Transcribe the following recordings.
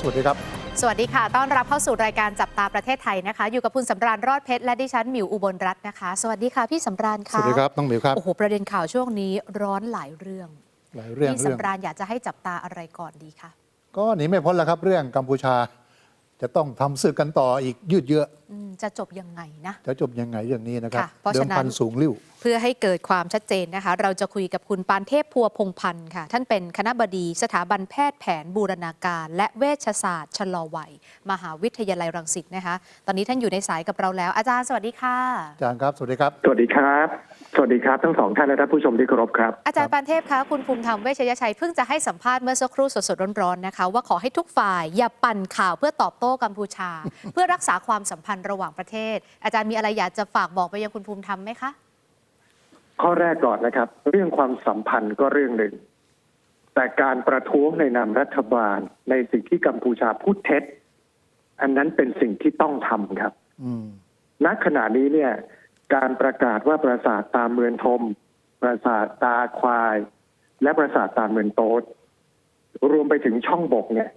สวัสดีครับ สวัสดีค่ะ ต้อนรับเข้าสู่รายการจับตาประเทศไทยนะคะ อยู่กับคุณสำราญรอดเพชรและดิฉันหมิวอุบลรัตน์นะคะ สวัสดีค่ะพี่สำราญสค่ะวัสดีครับ น้องหมิวครับ โอ้โห ประเด็นข่าวช่วงนี้ร้อนหลายเรื่อง หลายเรื่องพี่เรื่องสำราญอยากจะให้จับตาอะไรก่อนดีคะ ก็หนีไม่พ้นแล้วครับเรื่องกัมพูชา จะต้องทำศึกกันต่ออีกยืดเยื้ออืมจะจบยังไงนะ จะจบยังไงเรื่องนี้นะครับค่ะเพราะเดิฉะมนั้น พันสูงลิ่วเพื่อให้เกิดความชัดเจนนะคะ เราจะคุยกับคุณปานเทพพัวพงพันธ์ค่ะ ท่านเป็นคณะบดีสถาบันแพทย์แผนบูรณาการ และเวชศาสตร์ชะลอวัย มหาวิทยาลัยรังสิตนะคะ ตอนนี้ท่านอยู่ในสายกับเราแล้ว อาจารย์สวัสดีค่ะ อาจารย์ครับ สวัสดีครับ สวัสดีครับ สวัสดีครับทั้งสองท่านและท่านผู้ชมที่เคารพครับ อาจารย์ปานเทพคะคุณภูมิธรรมเวชยชัยเพิ่งจะให้สัมภาษณ์เมื่อสักครู่สดๆร้อนๆนะคะ ว่าขอให้ทุกฝ่ายอย่าปั่นข่าวเพื่อตอบโต้กัมพูชา เพื่อรักษาความสัมพันธ์ระหว่างประเทศ อาจารย์มีอะไรอยากจะฝากบอกไปยังคุณภูมิธรรมไหมคะ ข้อแรกก่อนนะครับ เรื่องความสัมพันธ์ก็เรื่องหนึ่ง แต่การประท้วงในนามรัฐบาลในสิ่งที่กัมพูชาพูดเท็จ อันนั้นเป็นสิ่งที่ต้องทำครับอืมณขณะนี้เนี่ย การประกาศว่าปราสาทตาเมืองทม ปราสาทตาควาย และปราสาทตาเมืองโต๊ดรวมไปถึงช่องบกเนี่ย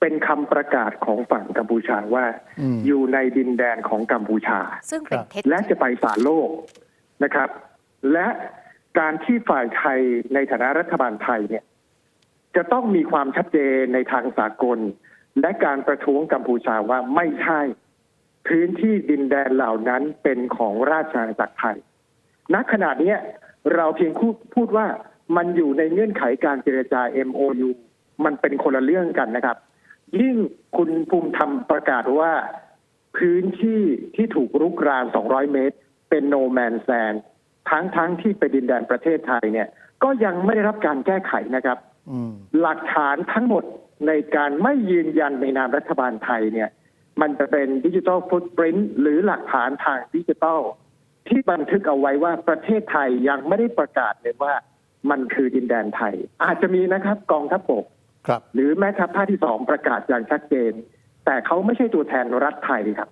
เป็นคำประกาศของฝั่งกัมพูชาว่าอืมอยู่ในดินแดนของกัมพูชา ซึ่งเป็นครับเท็จและจะไปศาลโลกนะครับ และการที่ฝ่ายไทยในฐานะรัฐบาลไทยเนี่ย จะต้องมีความชัดเจนในทางสากล และการประท้วงกัมพูชาว่าไม่ใช่ พื้นที่ดินแดนเหล่านั้นเป็นของราชอาณาจักรไทยณขณะเนี้ยเราเพียงพูดพูดว่ามันอยู่ในเงื่อนไขการเจรจา MOU มันเป็นคนละเรื่องกันนะครับ ยิ่งคุณภูมิธรรมประกาศว่า พื้นที่ที่ถูกรุกราน 200 เมตร เป็นโนแมนแซนทั้งทั้งที่เป็นดินแดนประเทศไทยเนี่ย ก็ยังไม่ได้รับการแก้ไขนะครับอืมหลักฐานทั้งหมดในการไม่ยืนยันในนามรัฐบาลไทยเนี่ย มันจะเป็นดิจิทัลฟุตปรินต์หรือหลักฐานทางดิจิทัลที่บันทึกเอาไว้ว่าประเทศไทยยังไม่ได้ประกาศเลยว่ามันคือดินแดนไทย อาจจะมีนะครับกองทัพบก ครับ หรือแม้ทัพภาคที่สองประกาศอย่างชัดเจน แต่เขาไม่ใช่ตัวแทนรัฐไทยครับ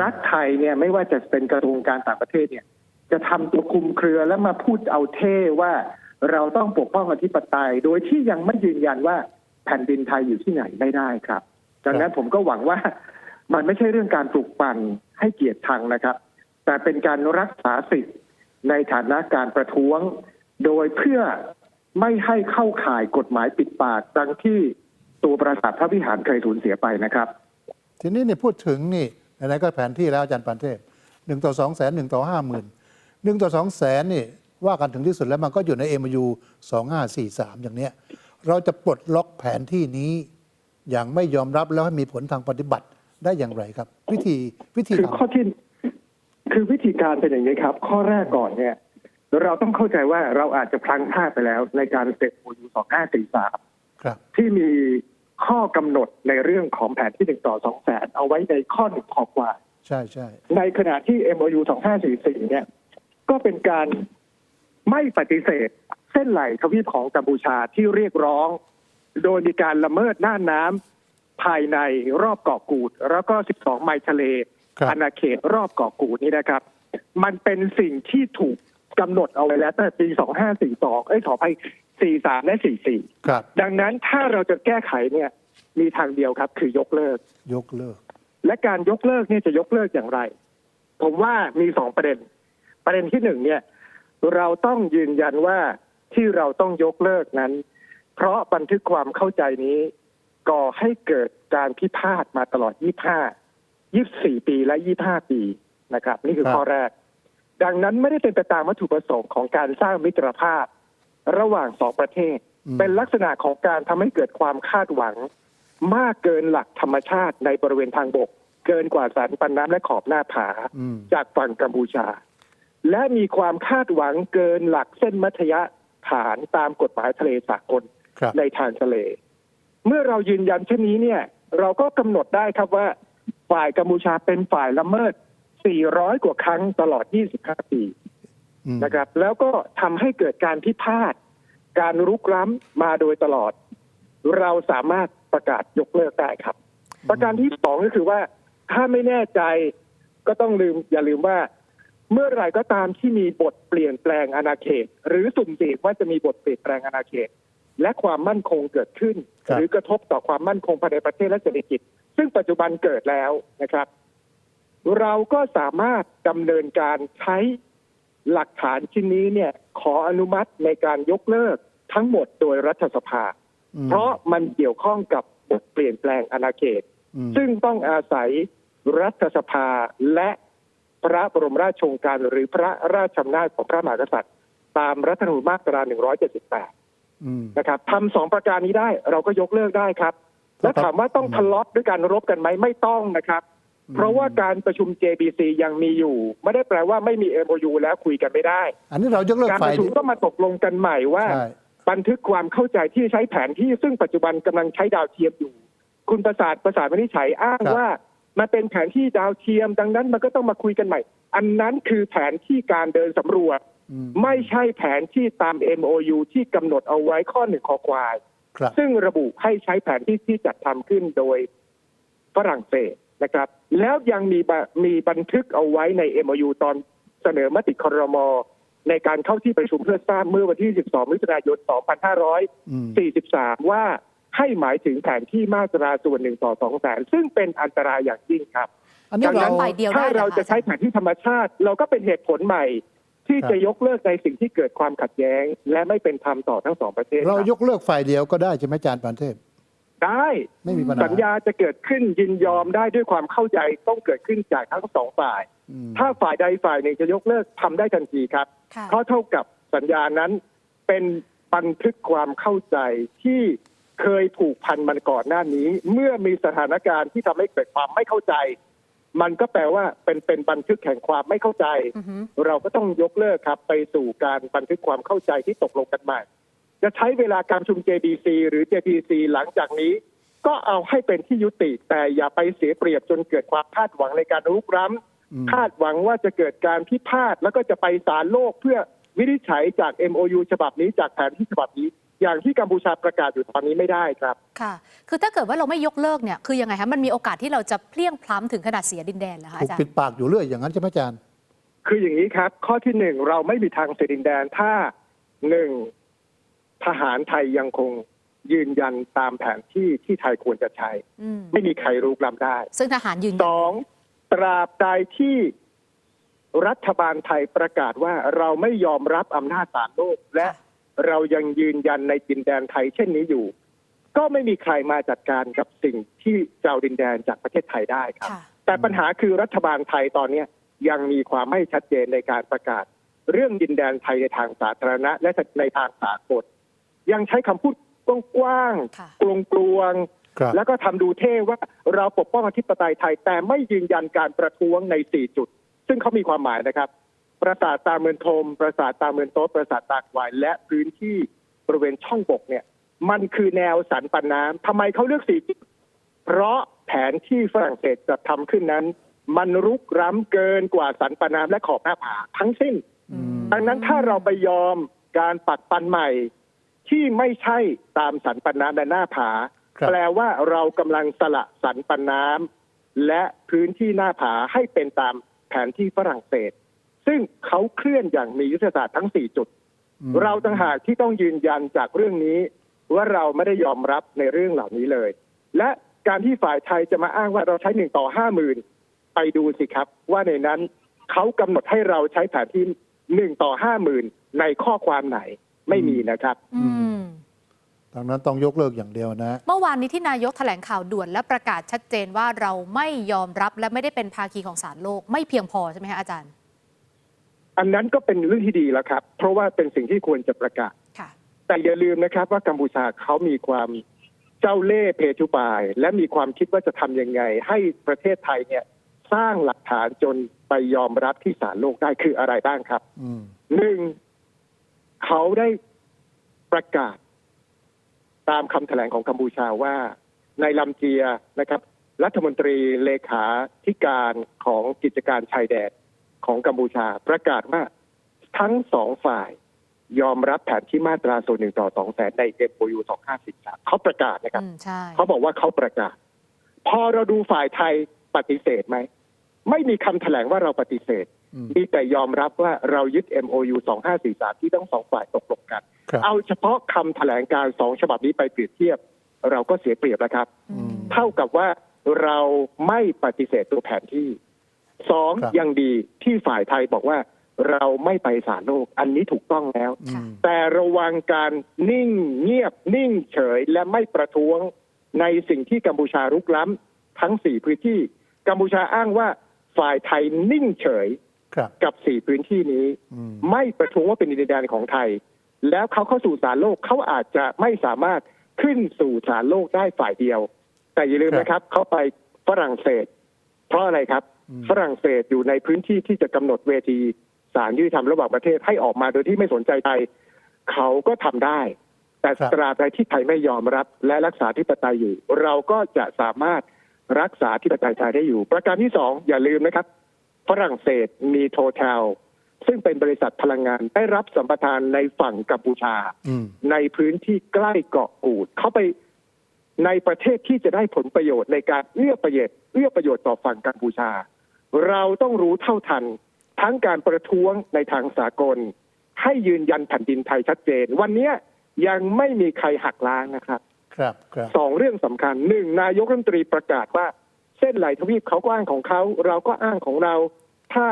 รัฐไทยเนี่ยไม่ว่าจะเป็นกระทรวงการต่างประเทศเนี่ย จะทำตัวคลุมเครือแล้วมาพูดเอาเท่ว่าเราต้องปกป้องอธิปไตย โดยที่ยังไม่ยืนยันว่าแผ่นดินไทยอยู่ที่ไหนไม่ได้ครับดังนั้นผมก็หวังว่ามันไม่ใช่เรื่องการปลุกปั่นให้เกียรติชังนะครับ แต่เป็นการรักษาสิทธิ์ในฐานะการประท้วง โดยเพื่อ ไม่ให้เข้าข่ายกฎหมายปิดปากดังที่ตัวปราสาทพระวิหารเคยสูญเสียไปนะครับ ทีนี้เนี่ยพูดถึงนี่ไหนๆก็แผนที่แล้วอาจารย์ปานเทพหนึ่งต่อสองแสนหนึ่งต่อห้าหมื่นหนึ่งต่อสองแสนนี่ว่ากันถึงที่สุดแล้วมันก็อยู่ใน MU สองห้าสี่สามอย่างเนี้ย เราจะปลดล็อกแผนที่นี้ อย่างไม่ยอมรับแล้วให้มีผลทางปฏิบัติได้อย่างไรครับ วิธีวิธีคือทำข้อที่คือวิธีการเป็นอย่างนี้ครับ ข้อแรกก่อนเนี่ย เราต้องเข้าใจว่าเราอาจจะพลั้งพลาดไปแล้วในการเสร็จโอยูสองห้าสี่สามครับที่มีข้อกำหนดในเรื่องของแผนที่หนึ่งต่อสองแสนเอาไว้ในข้อหนึ่งขอบกว่า ใช่ใช่ในขณะที่ MOU 2544เนี่ย ก็เป็นการไม่ปฏิเสธเส้นไหลทวีปของกัมพูชาที่เรียกร้อง โดยมีการละเมิดน่านน้ำภายในรอบเกาะกูด แล้วก็ 12 ไมล์ทะเลครับอาณาเขตรอบเกาะกูดนี่นะครับ มันเป็นสิ่งที่ถูก กำหนดเอาไว้แล้วตั้งแต่ปี 2542 เอ้ยขออภัย43 และ44ครับดังนั้นถ้าเราจะแก้ไขเนี่ยมีทางเดียวครับคือยกเลิก ยกเลิก และการยกเลิกเนี่ยจะยกเลิกอย่างไร ผมว่ามีสองประเด็น ประเด็นที่หนึ่งเนี่ย เราต้องยืนยันว่าที่เราต้องยกเลิกนั้น เพราะบันทึกความเข้าใจนี้ก่อให้เกิดการพิพาทมาตลอด 25 24 ปีและ 25 ปีนะครับ นี่คือครับ ข้อแรก ดังนั้นไม่ได้เป็นไปตามวัตถุประสงค์ของการสร้างมิตรภาพ ระหว่างสองประเทศอืมเป็นลักษณะของการทำให้เกิดความคาดหวัง มากเกินหลักธรรมชาติในบริเวณทางบก เกินกว่าสารปันน้ำและขอบหน้าผาอืมจากฝั่งกัมพูชา และมีความคาดหวังเกินหลักเส้นมัธยฐานตามกฎหมายทะเลสากลครับในทางทะเล เมื่อเรายืนยันเช่นนี้เนี่ย เราก็กำหนดได้ครับว่าฝ่ายกัมพูชาเป็นฝ่ายละเมิด 400 กว่าครั้งตลอด 25 ปีอืมนะครับ แล้วก็ทำให้เกิดการพิพาทการรุกล้ำมาโดยตลอด เราสามารถประกาศยกเลิกได้ครับ ประการที่สองก็คือว่า ถ้าไม่แน่ใจก็ต้องลืมอย่าลืมว่า เมื่อไหรก็ตามที่มีบทเปลี่ยนแปลงอาณาเขต หรือสุ่มเสี่ยงว่าจะมีบทเปลี่ยนแปลงอาณาเขต และความมั่นคงเกิดขึ้นครับหรือกระทบต่อความมั่นคงภายในประเทศและเศรษฐกิจ ซึ่งปัจจุบันเกิดแล้วนะครับ เราก็สามารถดำเนินการใช้หลักฐานชิ้นนี้เนี่ยขออนุมัติในการยกเลิกทั้งหมดโดยรัฐสภาอืมเพราะมันเกี่ยวข้องกับบทเปลี่ยนแปลงอาณาเขตอืมซึ่งต้องอาศัยรัฐสภาและพระบรมราชโองการหรือพระราชอำนาจของพระมหากษัตริย์ ตามรัฐธรรมนูญมาตรา 178อืมนะครับทำสองประการนี้ได้เราก็ยกเลิกได้ครับ แล้วถามว่าต้องทะเลาะด้วยการรบกันไหมไม่ต้องนะครับอืม เพราะว่าการประชุม JBC ยังมีอยู่ ไม่ได้แปลว่าไม่มี MOU แล้วคุยกันไม่ได้ อันนี้เรายกเลิกการปฝ่ายระชุมเดียวก็มาตกลงกันใหม่ว่า ใช่บันทึกความเข้าใจที่ใช้แผนที่ซึ่งปัจจุบันกำลังใช้ดาวเทียมอยู่ คุณประสาทประสาทวินิจฉัยอ้างครับว่า มันเป็นแผนที่ดาวเทียม ดังนั้นมันก็ต้องมาคุยกันใหม่ อันนั้นคือแผนที่การเดินสำรวจ อืมไม่ใช่แผนที่ตาม MOU ที่กำหนดเอาไว้ข้อหนึ่งคอควาย ครับซึ่งระบุให้ใช้แผนที่ที่จัดทำขึ้นโดยฝรั่งเศส นะครับ แล้วยังมีบะมีบันทึกเอาไว้ใน MOU ตอนเสนอมติครมในการเข้าที่ประชุมเพื่อทราบเมื่อวันที่ 12 มิถุนายนอืม2543 ว่าให้หมายถึงแผนที่มาตราส่วนหนึ่งต่อสองแสนซึ่งเป็นอันตรายอย่างยิ่งครับอันนี้ดังเรานั้นฝ่ายเดียวได้ถ้าเหรอคะเราจะใช้แผนที่ธรรมชาติ เราก็เป็นเหตุผลใหม่ ที่ครับจะยกเลิกในสิ่งที่เกิดความขัดแย้ง และไม่เป็นธรรมต่อทั้งสองประเทศ เราครับยกเลิกฝ่ายเดียวก็ได้ใช่ไหมอาจารย์ปานเทพ ได้ไม่มีปัญหาสัญญาจะเกิดขึ้นยินยอมได้ด้วยความเข้าใจต้องเกิดขึ้นจากทั้งสองฝ่าย อืมถ้าฝ่ายใดฝ่ายหนึ่งจะยกเลิกทำได้ทันทีครับ ค่ะ เพราะเท่ากับสัญญานั้นเป็นบันทึกความเข้าใจที่เคยผูกพันมันก่อนหน้านี้ เมื่อมีสถานการณ์ที่ทำให้เกิดความไม่เข้าใจ มันก็แปลว่าเป็นเป็นบันทึกแห่งความไม่เข้าใจ อือฮึเราก็ต้องยกเลิกครับ ไปสู่การบันทึกความเข้าใจที่ตกลงกันใหม่ จะใช้เวลาการประชุม JBC หรือ JPC หลังจากนี้ ก็เอาให้เป็นที่ยุติ แต่อย่าไปเสียเปรียบจนเกิดความคาดหวังในการรุกร้ำอืมคาดหวังว่าจะเกิดการพิพาทแล้วก็จะไปศาลโลกเพื่อวินิจฉัยจาก MOU ฉบับนี้จากแผนที่ฉบับนี้ อย่างที่กัมพูชาประกาศอยู่ตอนนี้ไม่ได้ครับ ค่ะ คือถ้าเกิดว่าเราไม่ยกเลิกเนี่ยคือยังไงคะมันมีโอกาสที่เราจะเพลี่ยงพล้ำถึงขนาดเสียดินแดนเหรอคะถูอากจารปิดย์ปากอยู่เรื่อยอย่างนั้นใช่ไหมอาจารย์ คืออย่างนี้ครับ ข้อที่หนึ่งเราไม่มีทางเสียดินแดนถ้าหนึ่ง ทหารไทยยังคงยืนยันตามแผนที่ที่ไทยควรจะใช้ อืมไม่มีใครรุกล้ำได้ ซึ่งทหารยืนสยันองตราบใดที่รัฐบาลไทยประกาศว่าเราไม่ยอมรับอำนาจศาลโลก และเรายังยืนยันในดินแดนไทยเช่นนี้อยู่ ก็ไม่มีใครมาจัดการกับสิ่งที่เจ้าดินแดนจากประเทศไทยได้ครับ ค่ะ แต่ปัญหาคือรัฐบาลไทยตอนเนี้ยยังมีความไม่ชัดเจนในการประกาศ เรื่องดินแดนไทยในทางสาธารณะและในทางสากล ยังใช้คำพูดกว้างค่ะๆกลวงๆครับแล้วก็ทำดูเท่ว่าเราปกป้องอธิปไตยไทย แต่ไม่ยืนยันการประท้วงใน 4 จุด ซึ่งเขามีความหมายนะครับ ปราสาทตาเมือนทม ปราสาทตาเมือนโต๊ะปราสาทตากวาย และพื้นที่บริเวณช่องบกเนี่ย มันคือแนวสันปันน้ำทำไมเขาเลือก4จุด เพราะแผนที่ฝรั่งเศสจะทำขึ้นนั้น มันรุกร้ำเกินกว่าสันปันน้ำและขอบหน้าผาทั้งสิ้นอืมดังนั้นถ้าเราไปยอมการปักปันใหม่ ที่ไม่ใช่ตามสันปันน้ำและหน้าผาครับแปลว่าเรากำลังสละสันปันน้ำและพื้นที่หน้าผาให้เป็นตามแผนที่ฝรั่งเศส ซึ่งเขาเคลื่อนอย่างมียุทธศาสตร์ทั้ง4จุดอืมเราต่างหากที่ต้องยืนยันจากเรื่องนี้ว่าเราไม่ได้ยอมรับในเรื่องเหล่านี้เลย และการที่ฝ่ายไทยจะมาอ้างว่าเราใช้หนึ่งต่อห้าหมื่นไปดูสิครับ ว่าในนั้นเขากำหนดให้เราใช้แผนที่หนึ่งต่อห้าหมื่นในข้อความไหน ไม่มีนะครับ อืมดังนั้นต้องยกเลิกอย่างเดียวนะ เมื่อวานนี้ที่นายกแถลงข่าวด่วนและประกาศชัดเจนว่าเราไม่ยอมรับและไม่ได้เป็นภาคีของศาลโลก ไม่เพียงพอใช่ไหมคะอาจารย์ อันนั้นก็เป็นเรื่องที่ดีแล้วครับ เพราะว่าเป็นสิ่งที่ควรจะประกาศ ค่ะ แต่อย่าลืมนะครับว่ากัมพูชาเขามีความเจ้าเล่ห์เพทุบาย และมีความคิดว่าจะทำยังไง ให้ประเทศไทยเนี่ยสร้างหลักฐานจนไปยอมรับที่ศาลโลกได้คืออะไรบ้างครับอืม หนึ่ง เขาได้ประกาศตามคำแถลงของกัมพูชาว่าในลำเจียนะครับ รัฐมนตรีเลขาธิการของกิจการชายแดนของกัมพูชา ประกาศว่าทั้งสองฝ่ายยอมรับแผนที่มาตราส่วนหนึ่งต่อสองแสนในเอ็มโยูสองห้าสิบสามเขาประกาศนะครับเขาบอกว่าเขาประกาศ พอเราดูฝ่ายไทยปฏิเสธไหม ไม่มีคำแถลงว่าเราปฏิเสธ มีแต่ยอมรับว่าเรายึด MOU 2543 ที่ทั้งสองฝ่ายตกลงกันครับเอาเฉพาะคำแถลงการสองฉบับนี้ไปเปรียบเทียบ เราก็เสียเปรียบแล้วครับอืมเท่ากับว่าเราไม่ปฏิเสธตัวแผนที่สองครับยังดีที่ฝ่ายไทยบอกว่าเราไม่ไปสารโลก อันนี้ถูกต้องแล้วค่ะแต่ระวังการนิ่งเงียบนิ่งเฉยและไม่ประท้วงในสิ่งที่กัมพูชารุกล้ำทั้งสี่พื้นที่ กัมพูชาอ้างว่าฝ่ายไทยนิ่งเฉยครับ กับสี่พื้นที่นี้อืมไม่ประท้วงว่าเป็นดินแดนของไทย แล้วเขาเข้าสู่ศาลโลกเขาอาจจะไม่สามารถขึ้นสู่ศาลโลกได้ฝ่ายเดียว แต่อย่าลืมนะครับ เขาไปฝรั่งเศส เพราะอะไรครับอืมฝรั่งเศสอยู่ในพื้นที่ที่จะกำหนดเวทีศาลยุติธรรมระหว่างประเทศให้ออกมาโดยที่ไม่สนใจไทยเขาก็ทำได้ แต่ตราบใดที่ไทยไม่ยอมรับ และรักษาธิปไตยอยู่ เราก็จะสามารถรักษาธิปไตยไทยได้อยู่ ประการที่สองอย่าลืมนะครับ ฝรั่งเศสมีโทเทลซึ่งเป็นบริษัทพลังงานได้รับสัมปทานในฝั่งกัมพูชาอืมในพื้นที่ใกล้เกาะกูด เข้าไปในประเทศที่จะได้ผลประโยชน์ในการเอื้อประโยชน์เอื้อประโยชน์ต่อฝั่งกัมพูชา เราต้องรู้เท่าทัน ทั้งการประท้วงในทางสากล ให้ยืนยันแผ่นดินไทยชัดเจน วันนี้ยังไม่มีใครหักล้างนะครับ ครับครับสองเรื่องสำคัญหนึ่งนายกรัฐมนตรีประกาศว่า เส้นไหลทวีปเขาก็อ้างของเขา เราก็อ้างของเรา ถ้า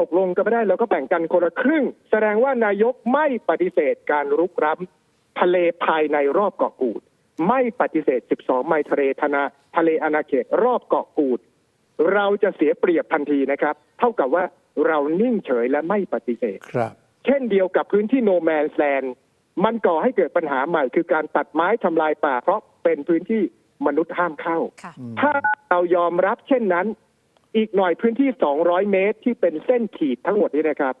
ตกลงกันไม่ได้เราก็แบ่งกันคนละครึ่ง แสดงว่านายกไม่ปฏิเสธการรุกร้ำทะเลภายในรอบเกาะกูด ไม่ปฏิเสธ 12 ไมล์ทะเลธนาทะเลอาณาเขตรอบเกาะกูด เราจะเสียเปรียบทันทีนะครับ เท่ากับว่าเรานิ่งเฉยและไม่ปฏิเสธครับ เช่นเดียวกับพื้นที่โนแมนแลนด์มันก่อให้เกิดปัญหาใหม่คือการตัดไม้ทำลายป่า เพราะเป็นพื้นที่ มนุษย์ห้ามเข้าค่ะอืมถ้าเรายอมรับเช่นนั้น อีกหน่อยพื้นที่ 200 เมตรที่เป็นเส้นขีดทั้งหมดนี้นะครับ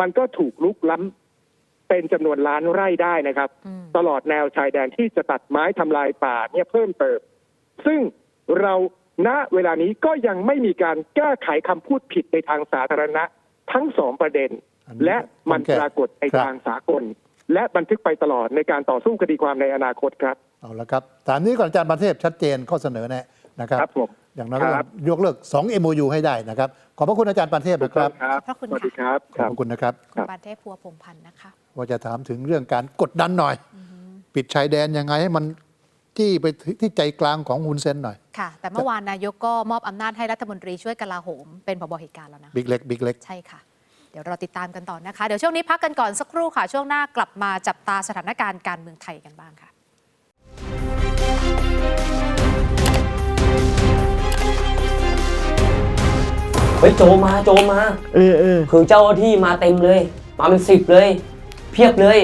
มันก็ถูกลุกล้ำเป็นจำนวนล้านไร่ได้นะครับอืมตลอดแนวชายแดนที่จะตัดไม้ทำลายป่าเนี่ยเพิ่มเติม ซึ่งเราณเวลานี้ก็ยังไม่มีการแก้ไขคำพูดผิดในทางสาธารณะทั้งสองประเด็นอันนี้และมันต้องแก้ปรากฏในครับทางสากล และบันทึกไปตลอดในการต่อสู้คดีความในอนาคตครับ เอาละครับถามนี้ก่อนอาจารย์ประเทศชัดเจนข้อเสนอแนะนะครับครับผมอย่างน้อยก็ครับ ยกเลิก 2 MOU ให้ได้นะครับ ขอบพระคุณอาจารย์ประเทศนะครับครับขอบพระคุณสวัสดีค่ะครับ ขอบพระคุณนะครับ คุณปานเทพพัวพงพันธ์นะคะ ว่าจะถามถึงเรื่องการกดดันหน่อย ปิดชายแดนยังไงให้มันที่ไปที่ใจกลางของฮุนเซนหน่อยค่ะ แต่เมื่อวานนายกก็มอบอำนาจให้รัฐมนตรีช่วยกลาโหม เป็นผบเหตุการณ์แล้วนะ บิ๊กเล็กบิ๊กเล็ก ใช่ค่ะ เดี๋ยวเราติดตามกันต่อนะคะ เดี๋ยวช่วงนี้พักกันก่อนสักครู่ค่ะ ช่วงหน้ากลับมาจับตาสถานการณ์การเมืองไทยกันบ้างค่ะ เฮ้ยโจมมาโจมมา เออเออคือเจ้าหน้าที่มาเต็มเลย มาเป็นสิบเลย เพียบเลย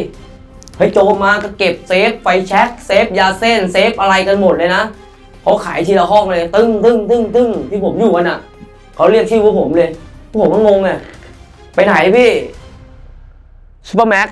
เฮ้ยโจมมาก็เก็บเซฟไฟแช็กเซฟยาเส้นเซฟอะไรกันหมดเลยนะเขาขายทีละห้องเลย ตึ้งตึ้งตึ้งตึ้งที่ผมอยู่กันอะเขาเรียกชื่อพวกผมเลยพวกผมก็งงไงไปไหนพี่ซูเปอร์แม็ก